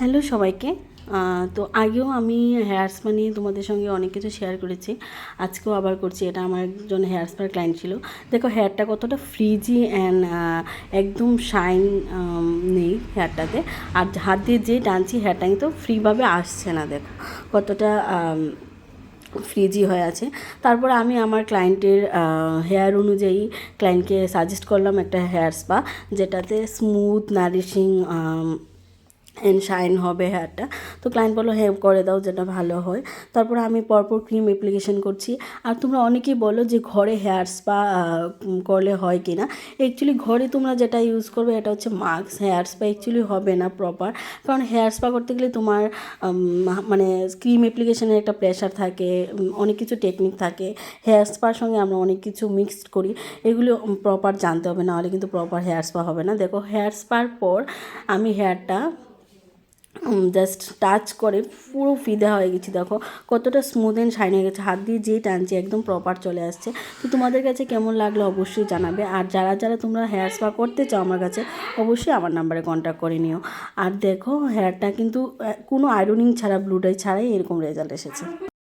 Hello সবাইকে। তো আগেও আমি হেয়ার স্পা নিয়ে তোমাদের সঙ্গে অনেক কিছু শেয়ার করেছি। আজকেও আবার করছি, এটা আমার একজন হেয়ার স্পার ক্লায়েন্ট ছিল। দেখো হেয়ারটা কতটা ফ্রিজি অ্যান্ড একদম শাইন নেই হেয়ারটাতে আর হাত দিয়ে যে টানছি হেয়ারটা কিন্তু ফ্রিভাবে আসছে না, দেখো। কতটা ফ্রিজি হয়ে আছে। তারপর আমি আমার ক্লায়েন্টের হেয়ার অনুযায়ী ক্লায়েন্টকে সাজেস্ট করলাম একটা হেয়ার স্পা যেটাতে স্মুথ নারিশিং অ্যান্ড শাইন হবে হেয়ারটা তো ক্লায়েন্ট বলল হ্যাঁ করে দাও, যেটা ভালো হয়। তারপর আমি পরপর ক্রিম অ্যাপ্লিকেশন করছি। আর তোমরা অনেকেই বলো যে ঘরে হেয়ার স্পা করলে হয় কি না অ্যাকচুয়ালি ঘরে তোমরা যেটা ইউজ করবে, এটা হচ্ছে মাস্ক হেয়ার স্পা অ্যাকচুয়ালি হবে না প্রপার কারণ হেয়ার স্পা করতে গেলে তোমার মানে ক্রিম অ্যাপ্লিকেশনের একটা প্রেশার থাকে অনেক কিছু টেকনিক থাকে। হেয়ার স্পার সঙ্গে আমরা অনেক কিছু মিক্সড করি। এগুলো প্রপার জানতে হবে নাহলে কিন্তু প্রপার হেয়ার স্পা হবে না। দেখো হেয়ার স্পার পর আমি হেয়ারটা জাস্ট টাচ করে পুরো ফিদা হয়ে গেছি, দেখো। কতটা স্মুথ অ্যান্ড শাইন হয়ে গেছে। হাত দিয়ে যেই টানছি, একদম প্রপার চলে আসছে। তো তোমাদের কাছে কেমন লাগল অবশ্যই জানাবে। আর যারা যারা তোমরা হেয়ার স্পা করতে চাও আমার কাছে, অবশ্যই আমার নাম্বারে কন্ট্যাক্ট করে নিও। আর দেখো হেয়ারটা কিন্তু কোনো আয়রনিং ছাড়া ব্লুটাই ছাড়াই এরকম রেজাল্ট এসেছে।